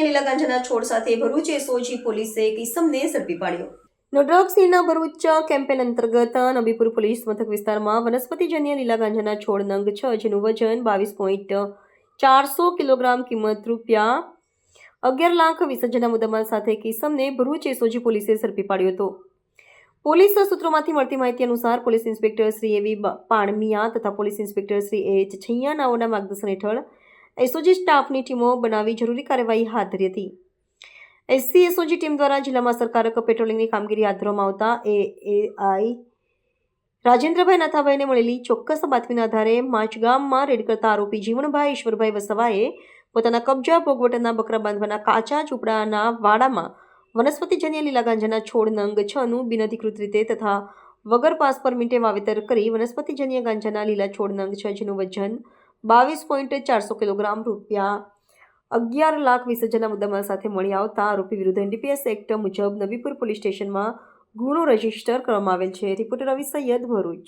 લીલા ગાંજાના છોડ સાથે ભરૂચ એસઓજી પોલીસે એક ઈસમને ઝડપી પાડ્યો. નો ભરૂચ કેમ્પેન અંતર્ગત નબીપુર પોલીસ મથક વિસ્તારમાં વનસ્પતિજન્ય લીલા ગાંજાના છોડ નંગ છ, જેનું વજન બાવીસ પોઈન્ટ ચારસો કિલોગ્રામ કિંમત રૂપિયા અગિયાર લાખ વીસ હજારના મુદ્દામાલ સાથે કિસમને ભરૂચ એસઓજી પોલીસે ઝડપી પાડ્યો હતો. પોલીસ સૂત્રોમાંથી મળતી માહિતી અનુસાર police inspector Shri A V Panmiya તથા police inspector Shri H Chhaiya નાઓના માર્ગદર્શન હેઠળ એસઓજી સ્ટાફની ટીમો બનાવી જરૂરી કાર્યવાહી હાથ ધરી હતી. એસસી, એસઓજી ટીમ દ્વારા જિલ્લામાં સરકારક પેટ્રોલિંગની કામગીરી હાથ ધરવામાં આવતા એ આઈ રાજેન્દ્રભાઈ નાથાભાઈને મળેલી ચોક્કસ બાતમીના આધારે માચગામમાં રેડ કરતા આરોપી જીવણભાઈ ઈશ્વરભાઈ વસવાએ પોતાના કબજા ભોગવટના બકરા બાંધવાના કાચા ઝૂંપડાના વાડામાં વનસ્પતિજન્ય લીલા ગાંજાના છોડ નંગ છનું બિનઅધિકૃત રીતે તથા વગર પાસ પરમિટે વાવેતર કરી વનસ્પતિજન્ય ગાંજાના લીલા છોડ નંગ છ જેનું વજન બાવીસ પોઈન્ટ ચારસો કિલોગ્રામ રૂપિયા અગિયાર લાખ વીસ હજારના મુદ્દામાલ સાથે મળી આવતા આરોપી વિરુદ્ધ એનડીપીએસ એક્ટ મુજબ નવીપુર પોલીસ સ્ટેશનમાં ગુનો રજિસ્ટર કરવામાં આવેલ છે. રિપોર્ટર રવિ સૈયદ ભરૂચ.